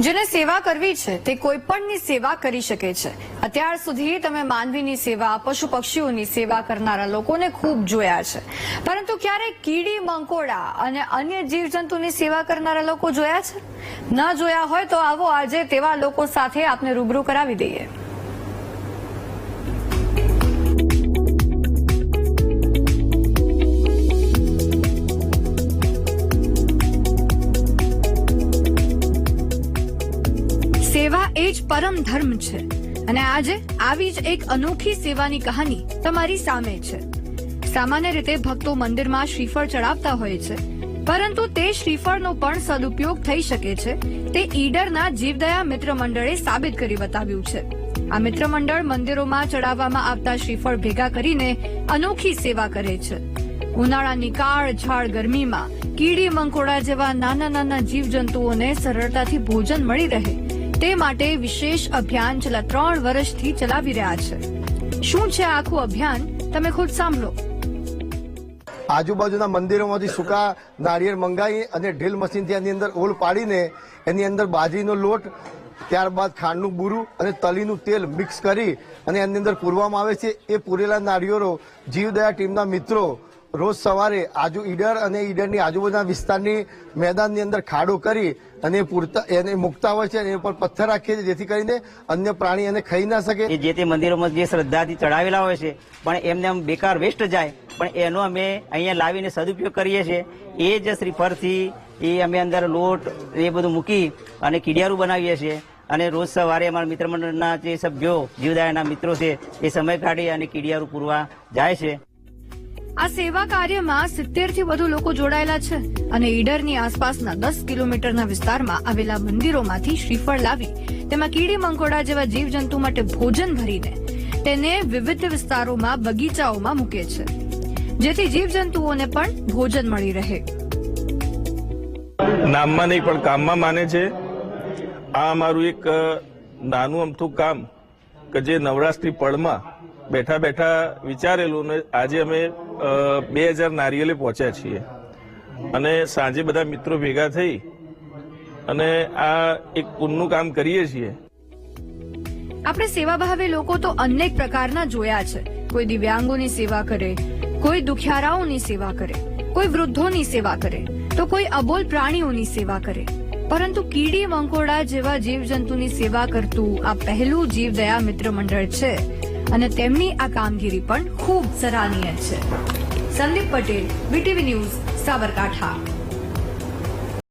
જેને સેવા કરવી છે, તે કોઈ પણની સેવા કરી શકે છે. અત્યાર સુધી તમે માનવીની સેવા, પશુ પક્ષીઓની સેવા કરનારા લોકોને ખૂબ જોયા છે. પરંતુ ક્યારેક કીડી, મંકોડા અને અન્ય જીવજંતુની સેવા કરનારા લોકો જોયા છે? ન જોયા હોય તો આવો આજે તેવા લોકો સાથે આપને રૂબરૂ કરાવી દઈએ. જ પરમ ધર્મ છે. અને આજે આવી જ એક અનોખી સેવાની કહાની તમારી સામે છે. સામાન્ય રીતે ભક્તો મંદિરમાં શ્રીફળ ચડાવતા હોય છે, પરંતુ તે શ્રીફળનો પણ સદુપયોગ થઈ શકે છે, તે ઈડરના જીવદયા મિત્ર મંડળે સાબિત કરી બતાવ્યું છે. આ મિત્ર મંડળ મંદિરોમાં ચડાવવામાં આવતા શ્રીફળ ભેગા કરીને અનોખી સેવા કરે છે. ઉનાળાની કાળ ઝાડ ગરમીમાં કીડી મંકોડા જેવા નાના નાના જીવજંતુઓને સરળતાથી ભોજન મળી રહે. તે માટે વિશેષ અભિયાન છેલ્લા ત્રણ વર્ષથી ચલાવી રહ્યા છે. શું છે આખું અભિયાન? તમે ખુદ સાંભળો. આજુબાજુના મંદિરોમાંથી સૂકા નાળિયેર મંગાવી અને ડ્રીલ મશીનથી એની અંદર ઓલ પાડીને એની અંદર બાજરીનો લોટ, ત્યારબાદ ખાંડનું બુરું અને તલીનું તેલ મિક્સ કરી અને એની અંદર પૂરવામાં આવે છે. એ પૂરેલા નાળિયેરો જીવદયા ટીમના મિત્રો રોજ સવારે આજુ ઈડર અને ઈડરની આજુબાજુના વિસ્તારની મેદાનની અંદર ખાડો કરી અને પૂરતા એને મૂકતા હોય છે એની ઉપર પથ્થર રાખીએ છીએ જેથી કરીને અન્ય પ્રાણી એને ખાઈ ના શકે. જે તે મંદિરોમાં જે શ્રદ્ધાથી ચડાવેલા હોય છે, પણ એમને આમ બેકાર વેસ્ટ જાય, પણ એનો અમે અહીંયા લાવીને સદુપયોગ કરીએ છીએ. એ જ શ્રીફળથી, એ અમે અંદર લોટ, એ બધું મૂકી અને કીડિયારું બનાવીએ છીએ. અને રોજ સવારે અમારા મિત્ર મંડળના જે સભ્યો, જીવદાયના મિત્રો છે, એ સમય કાઢી અને કીડિયારું પૂરવા જાય છે. આ સેવા કાર્યમાં સિત્તેરથી વધુ લોકો જોડાયેલા છે અને ઈડરની આસપાસના દસ કિલોમીટરના વિસ્તારમાં આવેલા મંદિરોમાંથી શ્રીફળ લાવી તેમાં કીડી મંકોડા જેવા જીવજંતુ માટે ભોજન ભરીને તેને વિવિધ વિસ્તારોમાં, બગીચાઓમાં મૂકે છે. જેથી જીવજંતુઓને પણ ભોજન મળી રહે. નામમાં નહીં, પણ કામમાં માને છે. આ અમારું એક નાનું અમથું કામ કે જે નવરાત્રી પળમાં બેઠા બેઠા વિચારેલું ને આજે અમે બે હજાર નારિયેલે પહોંચ્યા છીએ. અને સાંજે બધા મિત્રો ભેગા થઈ અને આ એક પુનનું કામ કરીએ છીએ. આપણે સેવાભાવી લોકો તો અનેક પ્રકારના જોયા છે. કોઈ દિવ્યાંગોની સેવા કરે, કોઈ દુખિયારાઓની સેવા કરે, કોઈ વૃદ્ધોની સેવા કરે, તો કોઈ અબોલ પ્રાણીઓની સેવા કરે. પરંતુ કીડી મંકોડા જેવા જીવજંતુની સેવા કરતું આ પહેલું જીવદયા મિત્ર મંડળ છે. અને તેમની આ કામગીરી પણ ખૂબ સરાહનીય છે. Sandeep Patel VTV news Sabarkantha.